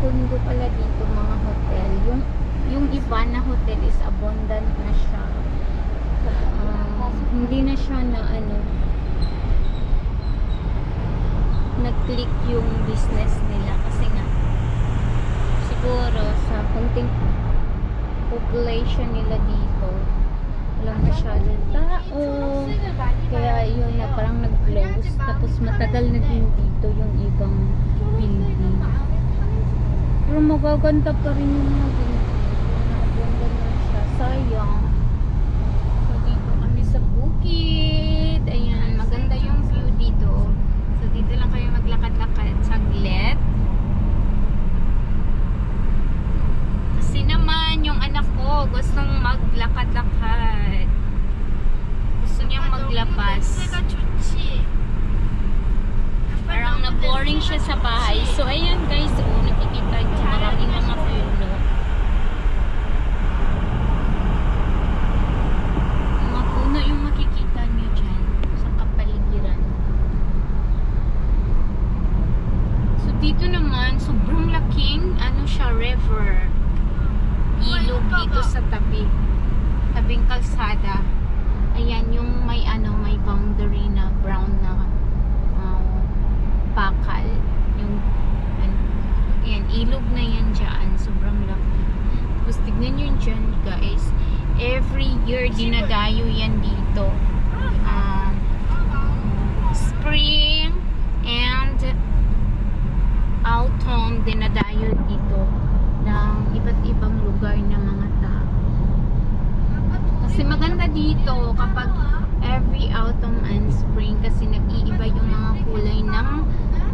condo pala dito mga hotel. Yung yung iba na hotel is abundant na siya. Ah, hindi na siya na ano nag-click yung business nila kasi nga siguro sa konting population nila dito walang masyadong tao kaya yun na parang nag-close tapos matagal na din dito yung ibang building pero magaganda pa rin yung mga building magaganda na siya. Sayang. So dito kami sa bukid. Ayan maganda yung view dito. So dito lang kayo maglakad-lakad saglit. Kasi naman yung anak ko gustong maglakad-lakad. Gusto niyang maglabas. Parang na-boring siya sa bahay. So, ayan guys, oh, nakikita niyo maraming mga puno. Mga puno yung makikita niyo dyan sa kapaligiran. So, dito naman, sobrang laking, ano siya, river. Ilog dito sa tabi. Tabing kalsada. Ayan, yung may ano, may boundary na brown na uh, bakal. Yung, ano, ayan, ilog na yan dyan. Sobrang laki. Tapos tignan nyo dyan, guys. Every year, dinadayo yan dito. Um, spring and autumn, dinadayo dito ng iba't ibang lugar ng mga tao. Kasi maganda dito kapag every autumn and spring kasi nag-iiba yung mga kulay ng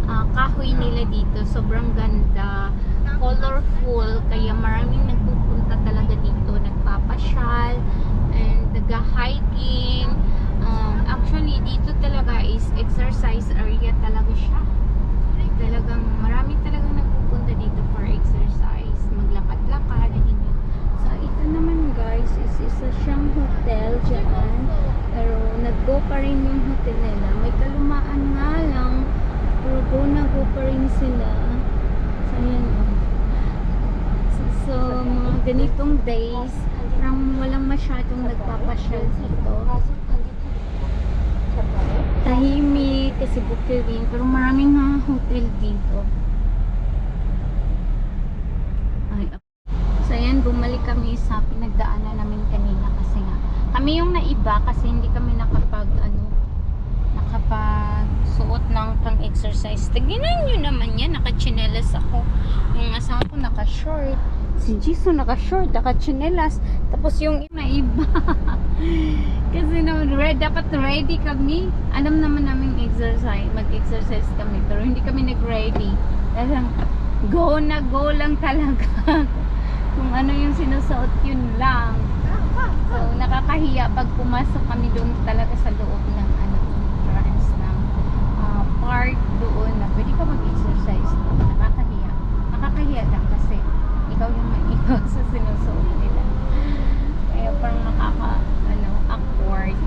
ah, kahoy nila dito. Sobrang ganda, colorful, kaya maraming nagpupunta talaga dito, nagpapasyal, and nag-hiking. Um, actually, dito talaga is exercise area talaga siya. Talagang marami talagang nagpupunta dito for exercise, maglakad-lakad. So, ito naman guys, is isa siyang hotel dyan. Pero nag-go pa rin yung hotel nila. May kalumaan nga lang. Go na go pa rin sila. So, ayan oh. So, so, mga ganitong days, parang walang masyadong nagpapasyal dito. Tahimik kasi bukilin. Pero maraming nga hotel dito. Ay, So ayan, bumalik kami sa pinagdaanan namin kanina kasi nga kami yung naiba kasi hindi kami nakapag ano nakapag suot ng pang exercise. Tignan nyo naman yan, nakachinelas ako. Yung asawa ko naka-short. Si Jisoo naka-short, naka-chinelas. Tapos yung naiba. kasi naman, red, dapat ready kami. Alam naman namin exercise, mag-exercise kami. Pero hindi kami nag-ready. Dahil go na go lang talaga. kung ano yung sinusuot yun lang. So, nakakahiya pag pumasok kami doon talaga sa loob ng ano, entrance ng park doon na pwede ka mag-exercise doon. Nakakahiya. Nakakahiya lang kasi ikaw yung maigaw sa sinusuot nila. Kaya parang nakaka, ano, awkward.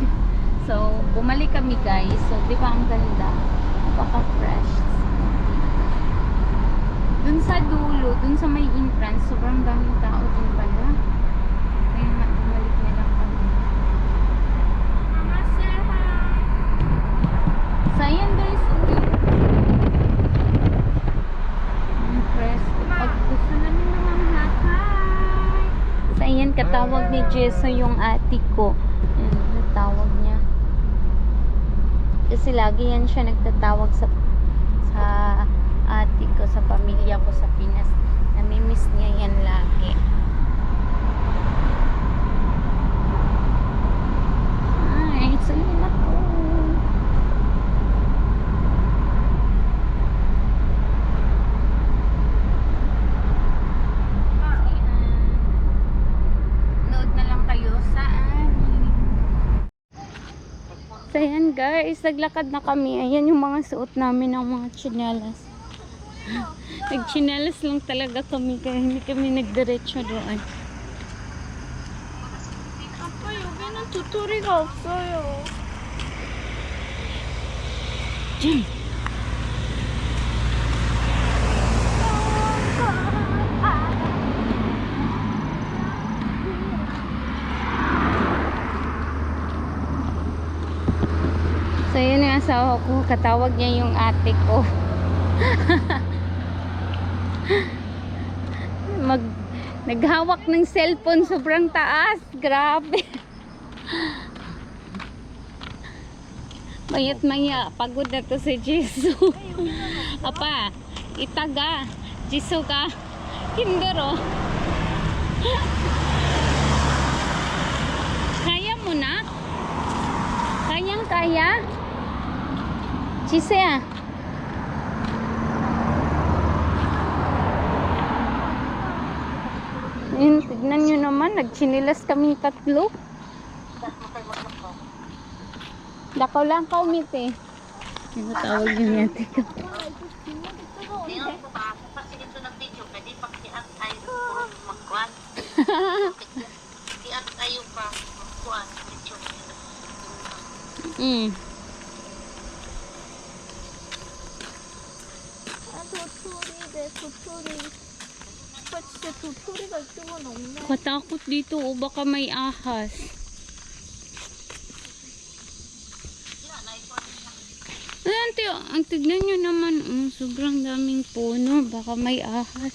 So, bumalik kami guys. So, di ba ang ganda? Napaka-fresh. Dun sa dulo, dun sa may entrance, sobrang daming tao dun pala. Kaya nga, bumalik na lang kami. So, ayan guys, uwi. Ang presko. Pag gusto namin naman hi! So, ayan, katawag ni Jeso yung ate ko. Ayan, natawag niya. Kasi lagi yan siya nagtatawag sa sa ate ko, sa pamilya ko sa Pinas. Namimiss niya yan lagi. Ay, so yun ako. Nood na lang kayo sa amin. So ayan guys, naglakad na kami. Ayan yung mga suot namin ng mga chinelas. Nagchinelas lang talaga kami kaya hindi kami nagdiretso doon. Papa, yubi ng tuturi ka sa'yo. Diyan. Asawa ko, katawag niya yung ate ko. Mag, naghawak ng cellphone sobrang taas. Grabe. Mayat maya, pagod na to si Jisoo. Apa, itaga. Jisoo ka. Hindero. Kaya mo na? Kayang kaya? Jisoo Yun, tignan nyo naman, nagchinilas kami tatlo. Dakaw lang ka umiti. Ano tawag yung ate ko? Tingnan ko ba, kapag ito ng video, pwede pa kiat tayo puro magkuhan. Kiat tayo pa magkuhan. Video. Mm. 아, tutuloy. Ba't sa tutuloy ka tumanong na? Katakot dito o baka may ahas. Ante, ang tignan nyo naman, um, sobrang daming puno. Baka may ahas.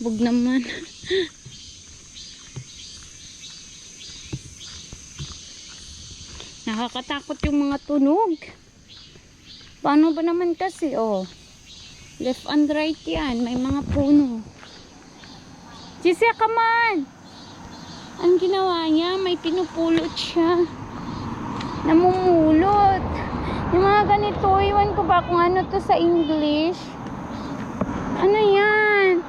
Bug naman. Nakakatakot yung mga tunog. Paano ba naman kasi, oh. Left and right yan. May mga puno. Giselle, come on! Ang ginawa niya, may pinupulot siya. Namumulot. Yung mga ganito, iwan ko ba kung ano to sa English? Ano yan?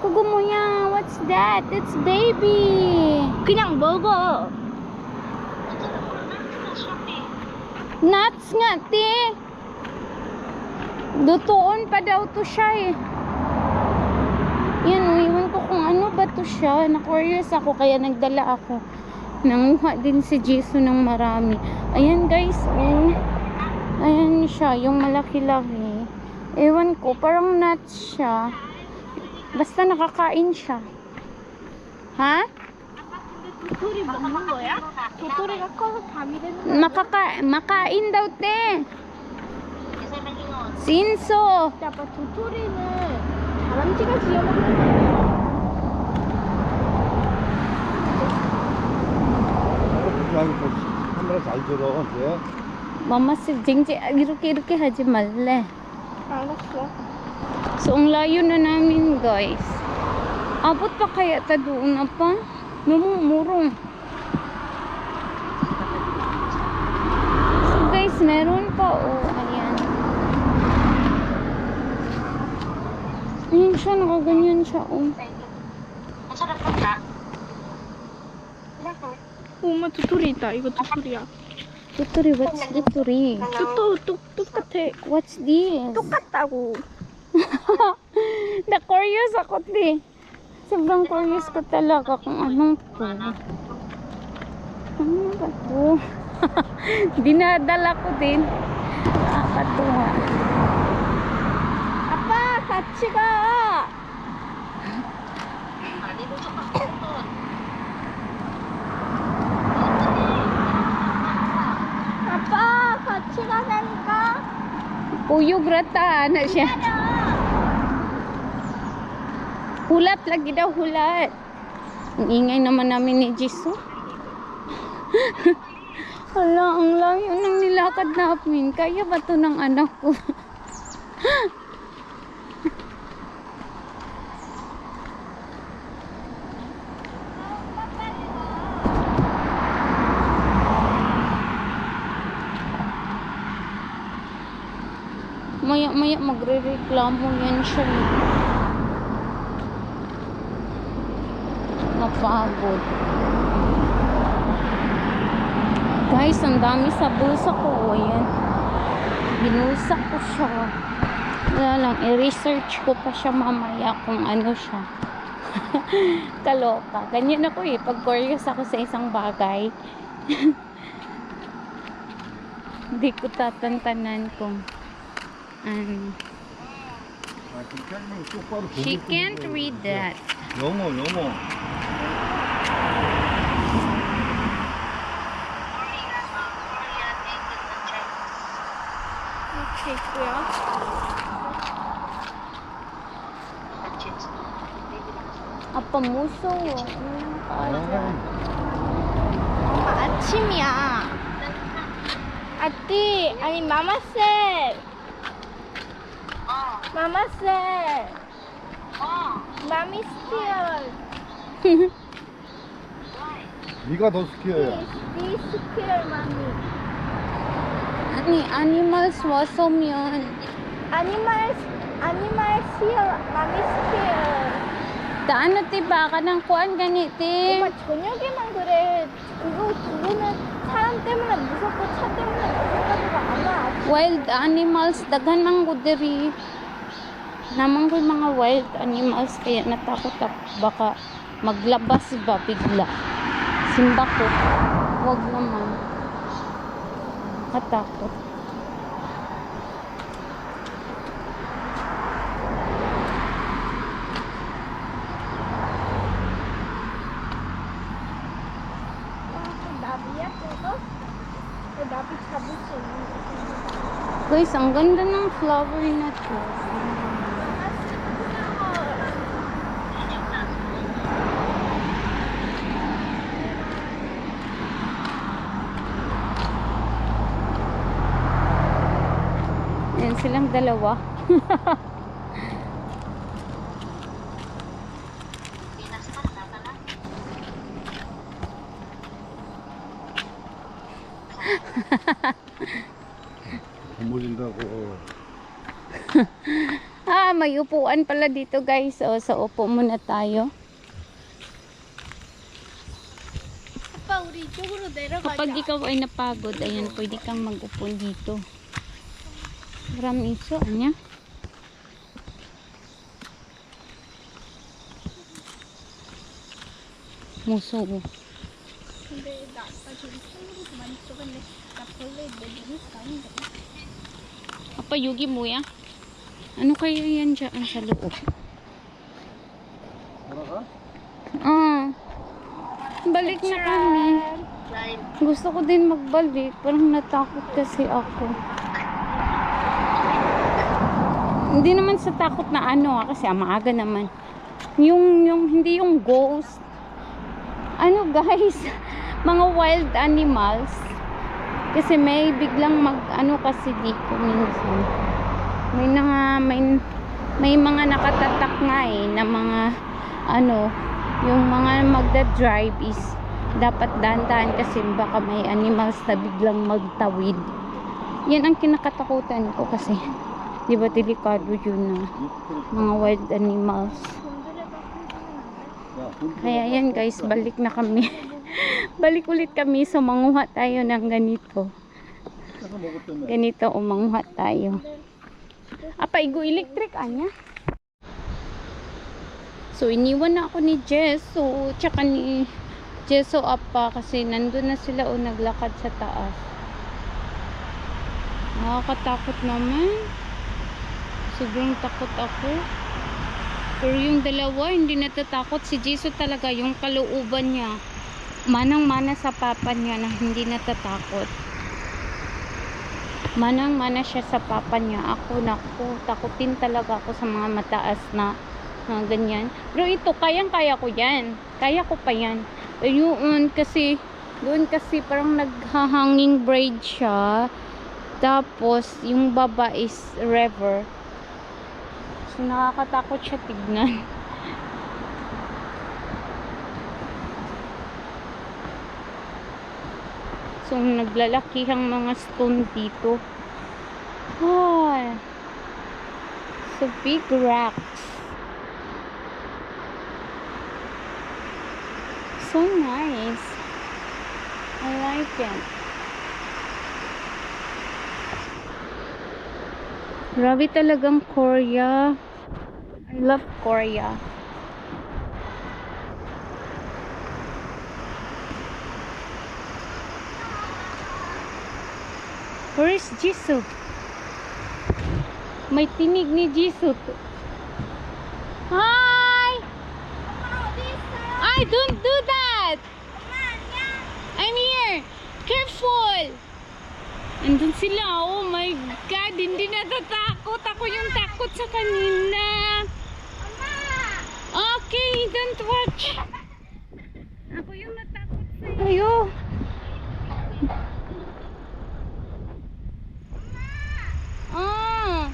Kugumuya, what's that? It's baby! Kinang bobo! Nuts nga, te! Dotoon pa daw to siya eh. Yan, oh, iwan ko kung ano ba to siya. Na-curious ako, kaya nagdala ako. Nanguha din si Jisoo ng marami. Ayan guys, oh. Ayan siya, yung malaki-laki. Eh. Ewan ko, parang nuts siya. Basta nakakain siya. Ha? Tuturin ako. Makaka makain daw, te. Kasi nag-ingon. Sinso. 근데 아빠 도토리는 다람쥐가 지어먹는 거야. 아이고, 카메라 잘 들어. 예? Mama si Jingji, iruki-iruki haji mali. 알았어. So, ang layo na namin, guys. Abot pa kaya ta doon na pa? Namumurong. So, guys, meron pa, oh. Ayun siya, nakaganyan siya. Oh. Ang sarap ng crack. Oh, matuturi ta. Iba tuturi ah. Tuturi, what's tuturi? Tutu, tuk, tukate. What's this? Tukata ko. Oh. Na-curious ako, te. Sobrang curious ko talaga kung anong to. Ano? ano ba to? Dinadala ko din. Nakakatuwa. Ah, 같이 가. Ah, dito sa pagkuton. 아빠, 같이 가자니까. Puyog rata na siya. Hulat lagi daw, hulat. Ang ingay naman namin ni Jisoo. Hala, ang layo ng nilakad namin. Kaya ba to ng anak ko? Maya maya magre-reklamo yan siya. eh. Napagod. Guys, ang dami sa bulsa ko. O, Ayan. Binulsa ko siya. Wala lang, i-research ko pa siya mamaya kung ano siya. Kaloka. Ganyan ako eh. Pag curious ako sa isang bagay, hindi ko tatantanan kung 음. she can't read that. 영어 영어. 이렇게 있고요. 아빠 무서워. 엄마 아침이야. 아띠 아니 마마 쌤. 어, 마마쌤 어, 마미 스티어 네가 더 스키어야. 디 스티어 마미 아니, animals was으면 아니말 아니말 스티어 마미 스티어 Daano ti ba ka ng kuan ganiti? 엄마 저녁에만 그래 그거 그거는 사람 때문에 무섭고 차 때문에 무서워가지고 아마 Wild animals, daghan man gud Namang ko mga wild animals kaya natakot ako baka maglabas ba bigla. Simba ko. Huwag naman. Katakot. Guys, ang ganda ng flower na to. dalawa. Humulin daw ko. ah, may upuan pala dito guys. O, sa upo muna tayo. Kapag ikaw ay napagod, ayan, pwede kang magupo dito. Gram iso niya. Muso ko. Apa yugi mo ya? Ano kaya yan dyan ano sa loob? Ah. Balik na kami. Gusto ko din magbalik. Parang natakot kasi ako. Hindi naman sa takot na ano ah, kasi maaga naman. Yung, yung, hindi yung ghost. Ano guys, mga wild animals. Kasi may biglang mag, ano kasi dito minsan. May mga, may, may mga nakatatak nga eh, na mga, ano, yung mga magda-drive is dapat dahan-dahan kasi baka may animals na biglang magtawid. Yan ang kinakatakutan ko kasi Di ba delikado yun na mga wild animals. Kaya yan guys, balik na kami. balik ulit kami, so manguha tayo ng ganito. Ganito umanguha tayo. Apa igo electric anya? So iniwan na ako ni Jesso, tsaka ni Jesso apa kasi nandun na sila o naglakad sa taas. Nakakatakot naman. Sobrang takot ako. Pero yung dalawa, hindi natatakot. Si Jesso talaga, yung kalooban niya. Manang-mana sa papa niya na hindi natatakot manang-mana siya sa papa niya. Ako, naku, takutin talaga ako sa mga mataas na mga ganyan. Pero ito, kayang-kaya ko yan. Kaya ko pa yan. Yun, kasi, doon kasi parang naghahanging braid siya. Tapos, yung baba is river. So, nakakatakot siya tignan. So, naglalakihang mga stone dito. Ah. So, big rocks. So nice. I like it. Grabe talagang Korea. I love Korea. Where is Jisoo? May tinig ni Jisoo. Hi! I don't do that! I'm here! Careful! Andun sila. Oh my God. Hindi natatakot. Ako yung takot sa kanina. Okay, don't watch. Ako yung natakot sa'yo. Ah.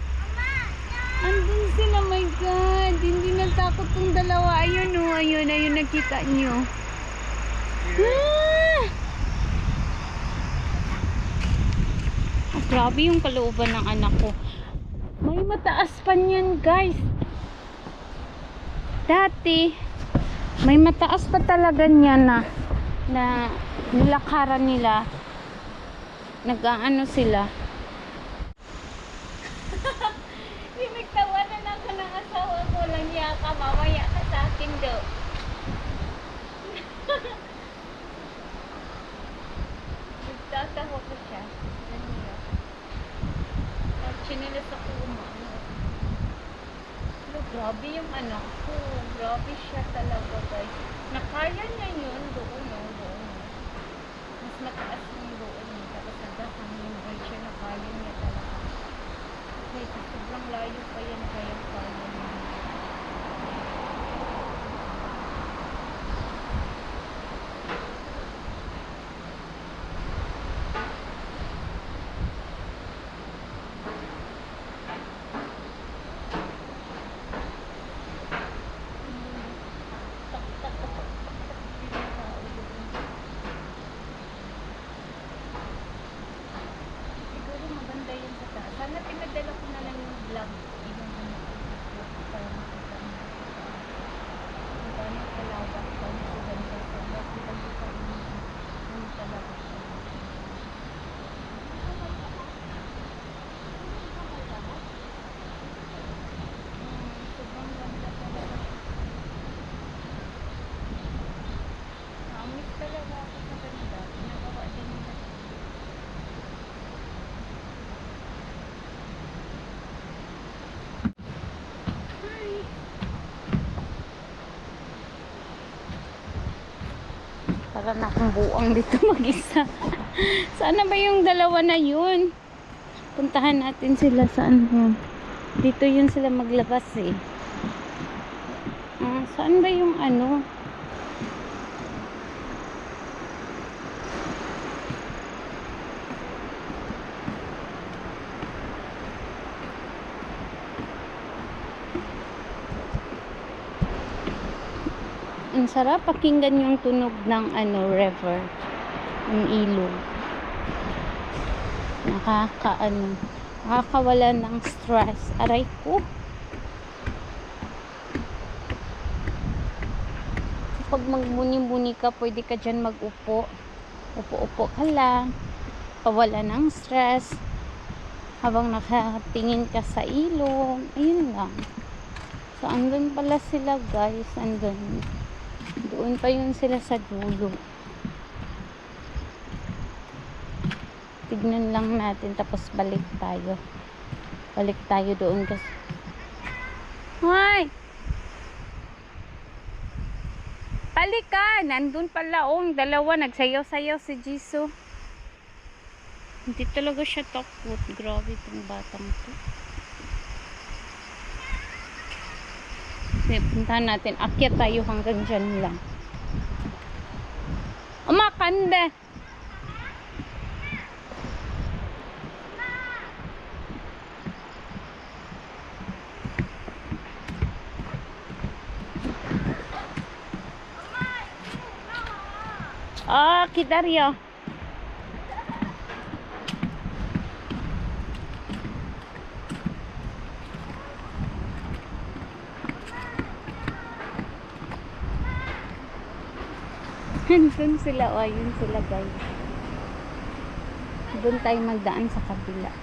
Andun sila, my God. Hindi natakot tong dalawa. Ayun, oh, ayun, ayun, nakita nyo. Ah! Ah, grabe yung kalooban ng anak ko. May mataas pa niyan, guys. Dati, may mataas pa talaga niyan na na nilakaran nila. Nag-aano sila. Pinagtawanan ako ng asawa ko lang niya ka. Mamaya ka sa akin do. Nagtatawa ko siya. Ano niya? At chinilas ako umano. Pero grabe yung anak ko. Grabe siya talaga guys. Nakaya niya yun doon no, doon. Mas mataas yung doon. Tapos nagkakangin guys siya. Nakaya niya talaga. Guys, sobrang layo pa yan kaya kaya niya. Siguro maganda yun sa taas. Sana pinadala ko na lang yung vlog. Ibang ano ko para makita mo. Kung paano kalawak, paano sa ganda. Sobrang ganda pa rin yun. Ano talaga siya. Hmm, sobrang ganda talaga. Namiss talaga ako sa ganda. Pinagawa din nila Para na akong buang dito mag-isa. Sana ba yung dalawa na yun? Puntahan natin sila saan yun. Dito yun sila maglabas eh. Ah, saan ba yung ano? Sarap pakinggan yung tunog ng ano river, ng ilog. Nakakaano, nakakawala ng stress. Aray ko. Kapag magmuni-muni ka, pwede ka dyan mag-upo. Upo-upo ka lang. Pawala ng stress. Habang nakatingin ka sa ilog. Ayun lang. So, andun pala sila guys. Andun. Doon pa yun sila sa dulo. Tignan lang natin tapos balik tayo. Balik tayo doon kasi. Hoy! Balik ka! Nandun pala oh. Dalawa. Nagsayaw-sayaw si Jisoo. Hindi talaga siya takot. Grabe itong batang to. Puntahan natin. Akyat tayo hanggang dyan lang. Umakanda! Ah, kidaryo. Doon sila, o ayun sila guys. Doon tayo magdaan sa kabila.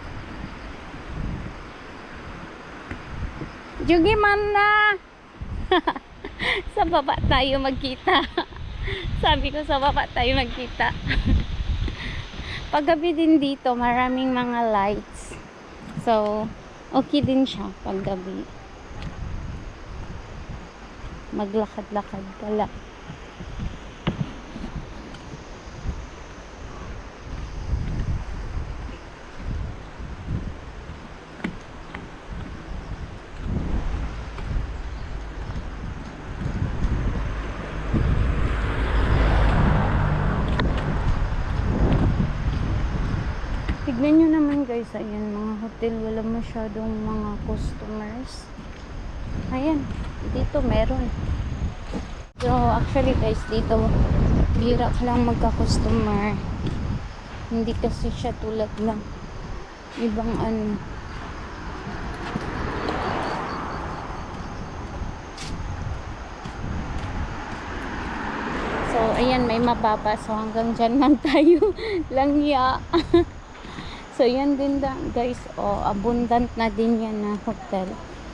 Jugi man na! sa baba tayo magkita. Sabi ko sa baba tayo magkita. Paggabi din dito, maraming mga lights. So, okay din siya paggabi. Maglakad-lakad ka lang. Tignan nyo guys, ayan, mga hotel, wala masyadong mga customers. Ayan, dito meron. So, actually guys, dito, bira lang magka-customer. Hindi kasi siya tulad ng ibang ano. So, ayan, may mababa. So, hanggang dyan lang tayo. Langya. so, yan din da, guys. Oh, abundant na din yan na hotel.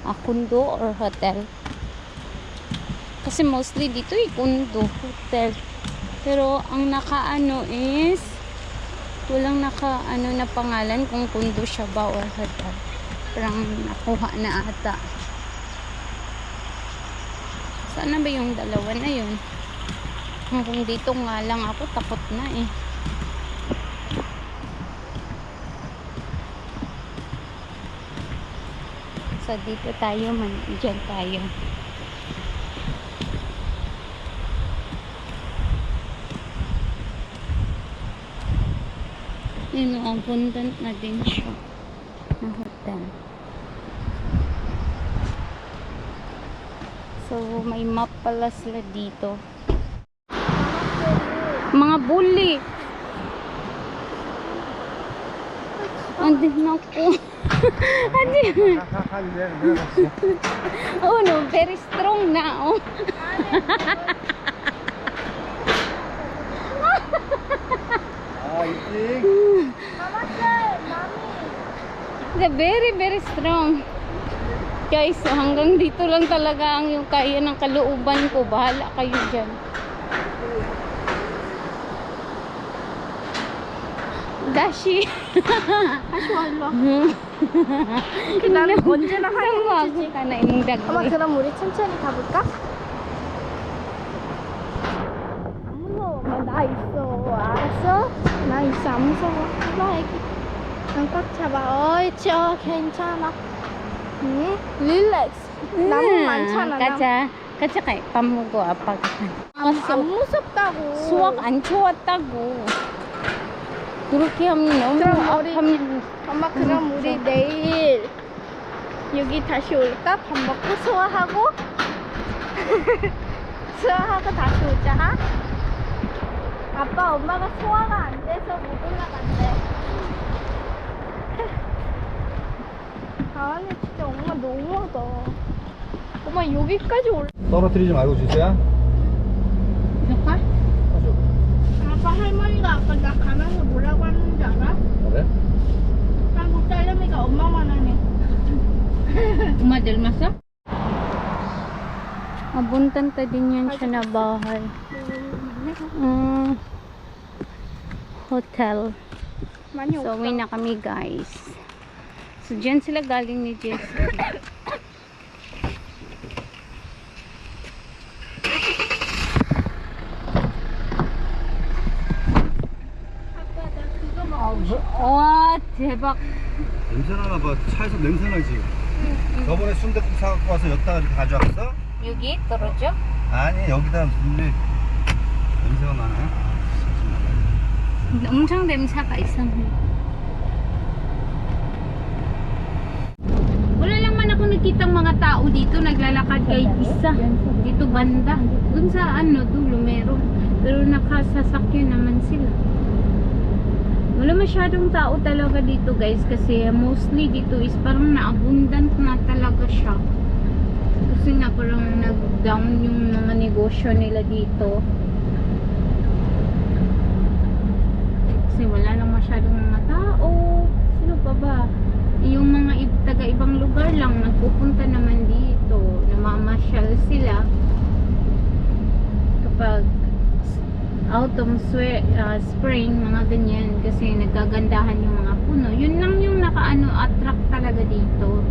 Ah, kundo or hotel. Kasi mostly dito eh, kundo, hotel. Pero, ang nakaano is, walang naka, ano na pangalan kung kundo siya ba or hotel. Parang nakuha na ata. Sana ba yung dalawa na yun? Kung dito nga lang ako, takot na eh. So, dito tayo man. Diyan tayo. Yun, abundant na din siya. Na hotel. So, may map pala sila dito. Mga bully. Andi na ako ano oh no, very strong na oh. The very very strong. Guys, hanggang dito lang talaga ang yung kaya ng kalooban ko. Bahala kayo diyan. Dashi. Dashi wala. Hmm. Wallo. 나는 언제나 ka na imong 엄마. 그럼 우리 천천히 가볼까? 안 무서워. 나 있어. 알았어? 나 있어. 안 무서워. 나 애기. 난꽉 잡아. 어이치. 어, 괜찮아. 응? 릴렉스. 나무 많잖아. Katsa, katsa kay pamugo apag. 안, 안 무섭다고. 수학 안 좋았다고. 그렇게 하면 너무 그럼 우리- 하면 엄마 그럼 우리 내일 여기 다시 올까? 밥 먹고 소화하고 소화하고 다시 오자. 아빠 엄마가 소화가 안 돼서 못 올라간대. 아 근데 진짜 엄마 너무하다. 엄마 여기까지 올. 떨어뜨리지 말고 주세요. 이럴까? 아빠 할머니가 아까 나 가면서 뭐라고 하는지 알아? 그래? 한국 딸내미가 엄마만 하네. Umadal masa? Abuntanta din yan siya na bahay. Mm, hotel. 많이 So, 없어. uwi na kami guys. So, dyan sila galing ni Jess. 대박. 냄새 나나 봐. 차에서 냄새 나지. 저번에 순대국 사갖고 와서 여기다가 이렇게 가져왔어? 여기 떨어져? 아니 여기다 근데 냄새가 나네. 엄청 냄새가 이상해. Wala lang man ako nakitang mga tao dito naglalakad kay isa. Dito banda. Dun sa ano, dulo meron. Pero nakasasakyan naman sila. Wala masyadong tao talaga dito guys kasi mostly dito is parang na-abundant na talaga siya. Kasi nga parang nag-down yung mga negosyo nila dito. Kasi wala nang masyadong mga tao. Sino pa ba? Yung mga ib- taga ibang lugar lang nagpupunta naman dito. Namamasyal sila. Kapag autumn, swe- ah, spring, mga ganyan. Kasi nagagandahan yung mga puno. Yun lang yung nakaano attract talaga dito.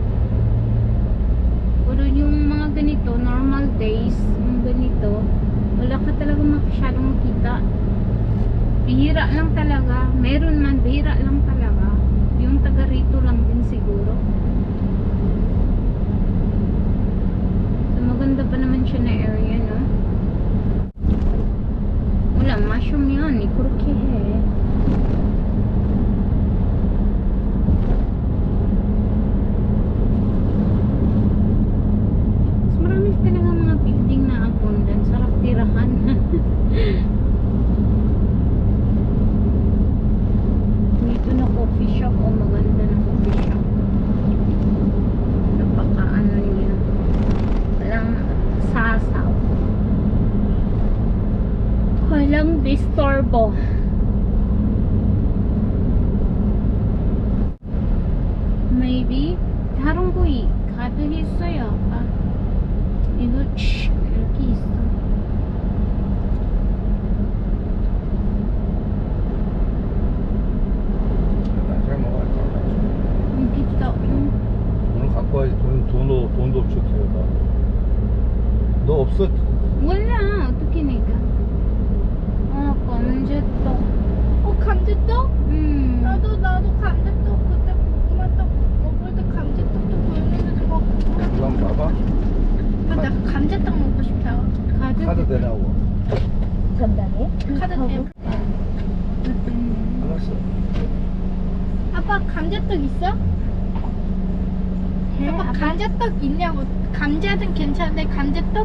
Pero yung mga ganito, normal days, yung ganito, wala ka talaga masyadong makita. Bihira lang talaga. Meron man, bihira lang talaga.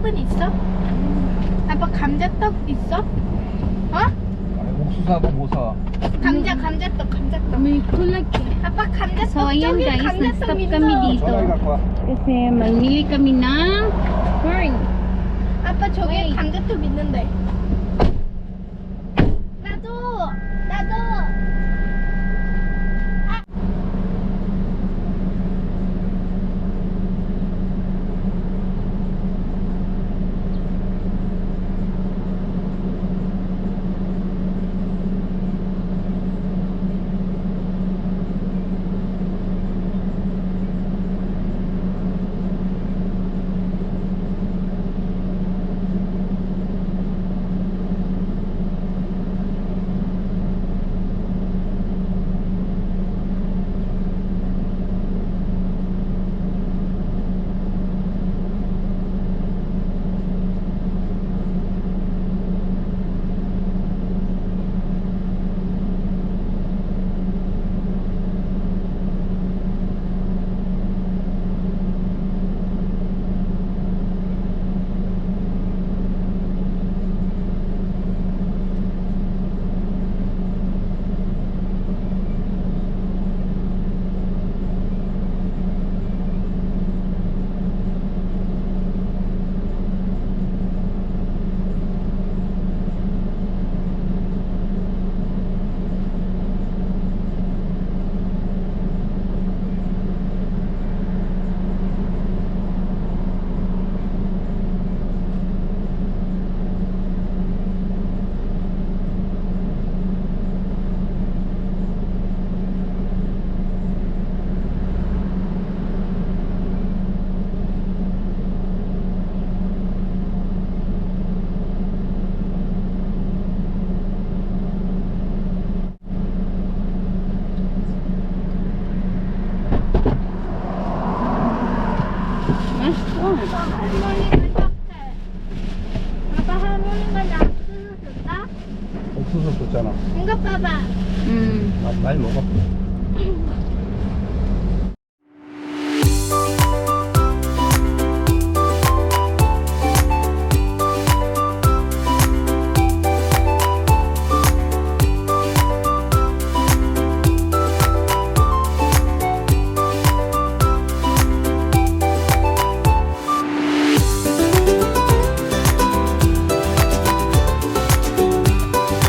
떡은 있어? 아빠 감자떡 있어? 어? 아니, 옥수수하고 뭐 사? 감자 감자떡 감자떡. Mula Apa kamdat So, ayan, guys, nag-stop kami dito. 전화기 갖고 와. Kasi mamili kami ng corn. Apa 저기 Wait. 감자떡 있는데.